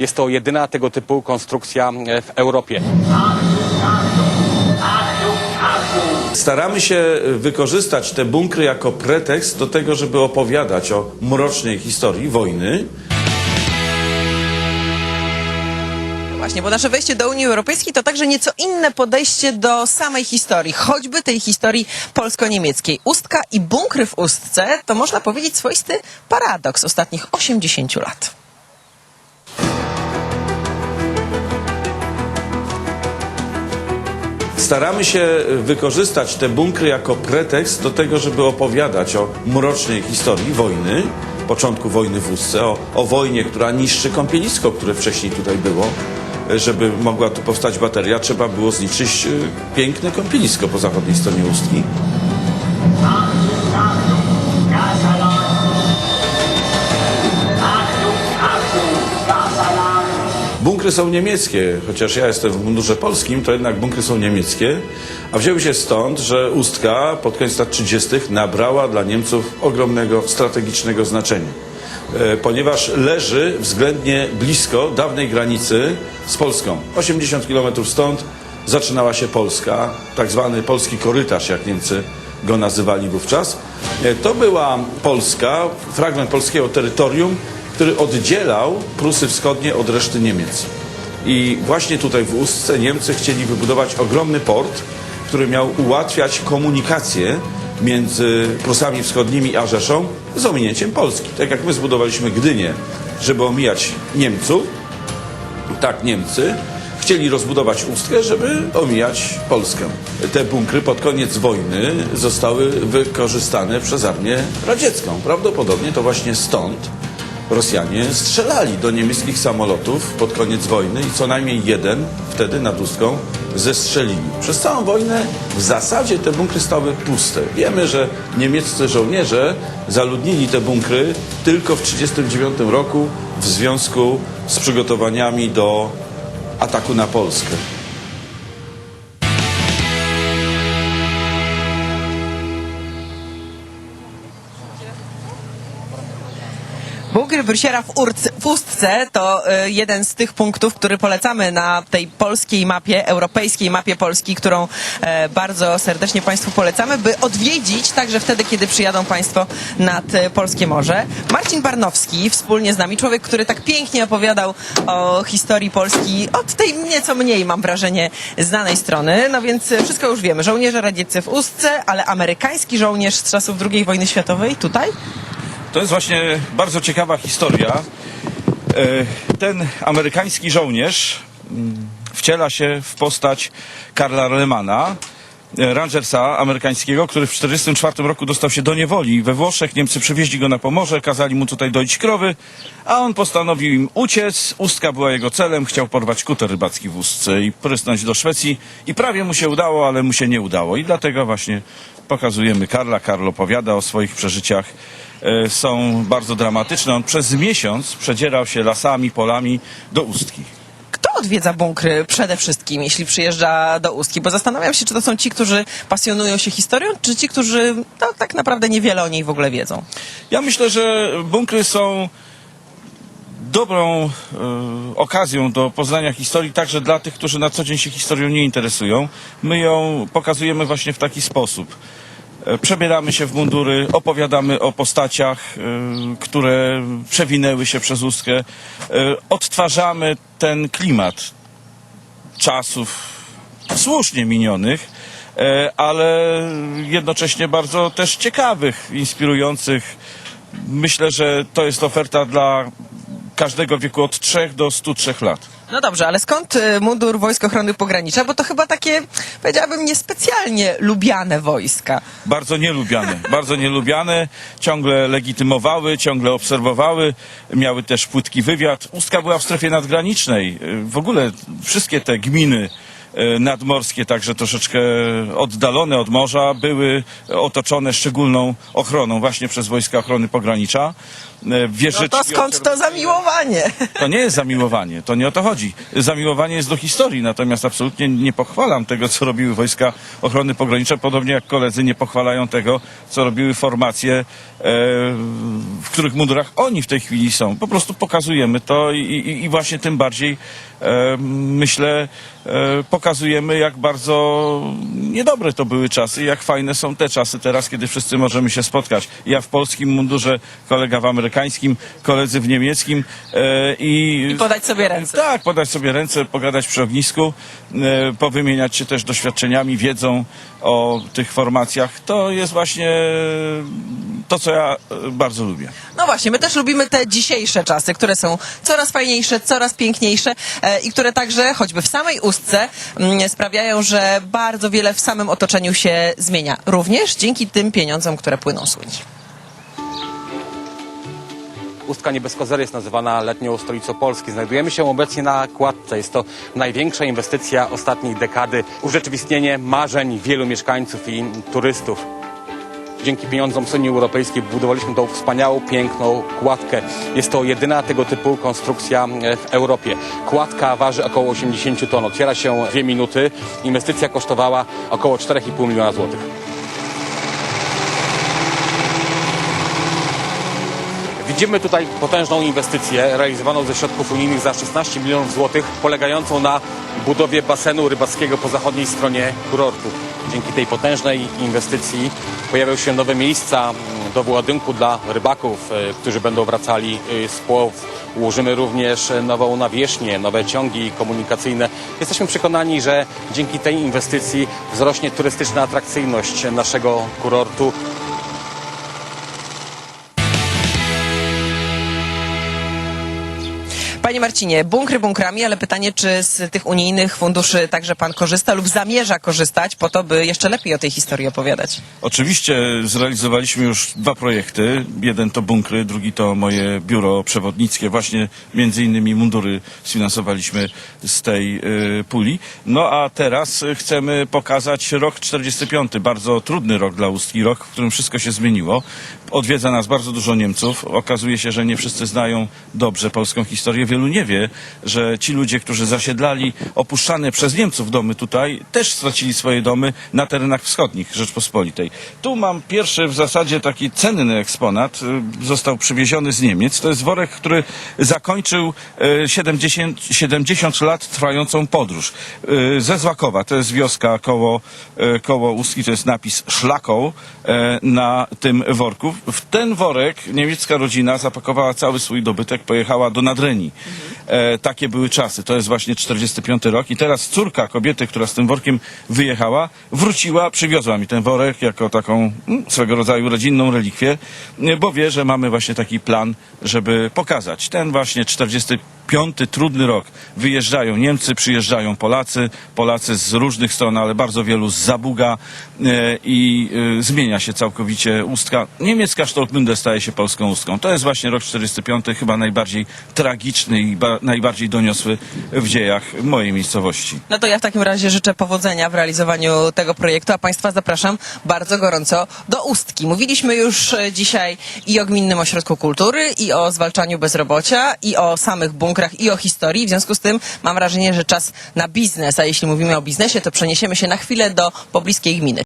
Jest to jedyna tego typu konstrukcja e, w Europie. Staramy się wykorzystać te bunkry jako pretekst do tego, żeby opowiadać o mrocznej historii wojny. Właśnie, bo nasze wejście do Unii Europejskiej to także nieco inne podejście do samej historii, choćby tej historii polsko-niemieckiej. Ustka i bunkry w Ustce to można powiedzieć swoisty paradoks ostatnich 80 lat. Staramy się wykorzystać te bunkry jako pretekst do tego, żeby opowiadać o mrocznej historii wojny, początku wojny w Ustce, o, o wojnie, która niszczy kąpielisko, które wcześniej tutaj było. Żeby mogła tu powstać bateria, trzeba było zniszczyć e, piękne kąpielisko po zachodniej stronie Ustki. Bunkry są niemieckie, chociaż ja jestem w mundurze polskim, to jednak bunkry są niemieckie, a wzięły się stąd, że Ustka pod koniec lat 30. nabrała dla Niemców ogromnego strategicznego znaczenia, e, ponieważ leży względnie blisko dawnej granicy z Polską. 80 km stąd zaczynała się Polska, tak zwany polski korytarz, jak Niemcy go nazywali wówczas. E, To była Polska, fragment polskiego terytorium, który oddzielał Prusy Wschodnie od reszty Niemiec. I właśnie tutaj w Ustce Niemcy chcieli wybudować ogromny port, który miał ułatwiać komunikację między Prusami Wschodnimi a Rzeszą z ominięciem Polski. Tak jak my zbudowaliśmy Gdynię, żeby omijać Niemców, tak Niemcy chcieli rozbudować Ustkę, żeby omijać Polskę. Te bunkry pod koniec wojny zostały wykorzystane przez armię radziecką. Prawdopodobnie to właśnie stąd Rosjanie strzelali do niemieckich samolotów pod koniec wojny i co najmniej jeden wtedy nad Ustką zestrzelili. Przez całą wojnę w zasadzie te bunkry stały puste. Wiemy, że niemieccy żołnierze zaludnili te bunkry tylko w 1939 roku w związku z przygotowaniami do ataku na Polskę. Bunkry Brysiera w, w Ustce to y, jeden z tych punktów, który polecamy na tej polskiej mapie, europejskiej mapie Polski, którą e, bardzo serdecznie Państwu polecamy, by odwiedzić także wtedy, kiedy przyjadą Państwo nad e, Polskie Morze. Marcin Barnowski wspólnie z nami, człowiek, który tak pięknie opowiadał o historii Polski od tej nieco mniej, mam wrażenie, znanej strony. No więc wszystko już wiemy. Żołnierze radzieccy w Ustce, ale amerykański żołnierz z czasów II wojny światowej tutaj? To jest właśnie bardzo ciekawa historia. E, Ten amerykański żołnierz mm, wciela się w postać Karla Lemana, e, rangersa amerykańskiego, który w 1944 roku dostał się do niewoli we Włoszech. Niemcy przywieźli go na Pomorze, kazali mu tutaj doić krowy, a on postanowił im uciec. Ustka była jego celem, chciał porwać kuter rybacki w Ustce i prysnąć do Szwecji. I prawie mu się udało, ale mu się nie udało. I dlatego właśnie pokazujemy Karla. Karl opowiada o swoich przeżyciach są bardzo dramatyczne. On przez miesiąc przedzierał się lasami, polami do Ustki. Kto odwiedza bunkry przede wszystkim, jeśli przyjeżdża do Ustki? Bo zastanawiam się, czy to są ci, którzy pasjonują się historią, czy ci, którzy no, tak naprawdę niewiele o niej w ogóle wiedzą. Ja myślę, że bunkry są dobrą e, okazją do poznania historii także dla tych, którzy na co dzień się historią nie interesują. My ją pokazujemy właśnie w taki sposób. Przebieramy się w mundury, opowiadamy o postaciach, e, które przewinęły się przez Ustkę. E, Odtwarzamy ten klimat czasów słusznie minionych, e, ale jednocześnie bardzo też ciekawych, inspirujących. Myślę, że to jest oferta dla każdego wieku od 3 do 103 lat. No dobrze, ale skąd y, mundur Wojsk Ochrony Pogranicza? Bo to chyba takie, powiedziałabym, niespecjalnie lubiane wojska. Bardzo nielubiane, bardzo nielubiane, ciągle legitymowały, ciągle obserwowały, miały też płytki wywiad. Ustka była w strefie nadgranicznej. W ogóle wszystkie te gminy e, nadmorskie, także troszeczkę oddalone od morza, były otoczone szczególną ochroną właśnie przez Wojska Ochrony Pogranicza. E, No Wieżyczki to skąd to zamiłowanie? to nie jest zamiłowanie, to nie o to chodzi. Zamiłowanie jest do historii, natomiast absolutnie nie pochwalam tego, co robiły Wojska Ochrony Pogranicza, podobnie jak koledzy nie pochwalają tego, co robiły formacje, e, w których mundurach oni w tej chwili są. Po prostu pokazujemy to i, i, i właśnie tym bardziej e, myślę, pokazujemy, jak bardzo niedobre to były czasy, jak fajne są te czasy teraz, kiedy wszyscy możemy się spotkać. Ja w polskim mundurze, kolega w amerykańskim, koledzy w niemieckim e, i, I podać sobie ręce. tak, podać sobie ręce, pogadać przy ognisku, e, powymieniać się też doświadczeniami, wiedzą o tych formacjach. To jest właśnie to, co ja e, bardzo lubię. No właśnie, my też lubimy te dzisiejsze czasy, które są coraz fajniejsze, coraz piękniejsze e, i które także, choćby w samej ustce, mm, sprawiają, że bardzo wiele w samym otoczeniu się zmienia. Również dzięki tym pieniądzom, które płyną z Łodzi. Ustka Niebieskozery jest nazywana letnią stolicą Polski. Znajdujemy się obecnie na kładce. Jest to największa inwestycja ostatniej dekady. Urzeczywistnienie marzeń wielu mieszkańców i turystów. Dzięki pieniądzom z Unii Europejskiej budowaliśmy tą wspaniałą, piękną kładkę. Jest to jedyna tego typu konstrukcja w Europie. Kładka waży około 80 ton. Otwiera się dwie minuty. Inwestycja kosztowała około 4,5 miliona złotych. Widzimy tutaj potężną inwestycję realizowaną ze środków unijnych za 16 milionów złotych, polegającą na budowie basenu rybackiego po zachodniej stronie kurortu. Dzięki tej potężnej inwestycji pojawią się nowe miejsca mm, do wyładunku dla rybaków, e, którzy będą wracali e, z połów. Ułożymy również nową nawierzchnię, nowe ciągi komunikacyjne. Jesteśmy przekonani, że dzięki tej inwestycji wzrośnie turystyczna atrakcyjność naszego kurortu. Panie Marcinie, bunkry bunkrami, ale pytanie, czy z tych unijnych funduszy także pan korzysta lub zamierza korzystać po to, by jeszcze lepiej o tej historii opowiadać? Oczywiście zrealizowaliśmy już dwa projekty. Jeden to bunkry, drugi to moje biuro przewodnickie. Właśnie między innymi mundury sfinansowaliśmy z tej y, puli. No a teraz chcemy pokazać rok 45. Bardzo trudny rok dla Ustki, rok, w którym wszystko się zmieniło. Odwiedza nas bardzo dużo Niemców. Okazuje się, że nie wszyscy znają dobrze polską historię. Wielu nie wie, że ci ludzie, którzy zasiedlali opuszczane przez Niemców domy tutaj, też stracili swoje domy na terenach wschodnich Rzeczpospolitej. Tu mam pierwszy w zasadzie taki cenny eksponat. y, Został przywieziony z Niemiec. To jest worek, który zakończył y, 70, 70 lat trwającą podróż. Y, Ze Złakowa, to jest wioska koło, koło Ustki, to jest napis Szlaką na tym worku. W ten worek niemiecka rodzina zapakowała cały swój dobytek, pojechała do Nadrenii. E, takie były czasy. To jest właśnie 45 rok i teraz córka kobiety, która z tym workiem wyjechała, wróciła, przywiozła mi ten worek jako taką mm, swego rodzaju rodzinną relikwię, e, bo wie, że mamy właśnie taki plan, żeby pokazać ten właśnie 45 trudny rok. Wyjeżdżają Niemcy, przyjeżdżają Polacy, Polacy z różnych stron, ale bardzo wielu z Zabuga e, i e, zmienia się całkowicie ustka. Niemiecka Stolpmünde staje się polską ustką. To jest właśnie rok 45, chyba najbardziej tragiczny i ba- najbardziej doniosły w dziejach mojej miejscowości. No to ja w takim razie życzę powodzenia w realizowaniu tego projektu, a Państwa zapraszam bardzo gorąco do Ustki. Mówiliśmy już e, dzisiaj i o Gminnym Ośrodku Kultury, i o zwalczaniu bezrobocia, i o samych bunkrach, i o historii. W związku z tym mam wrażenie, że czas na biznes, a jeśli mówimy o biznesie, to przeniesiemy się na chwilę do pobliskiej gminy.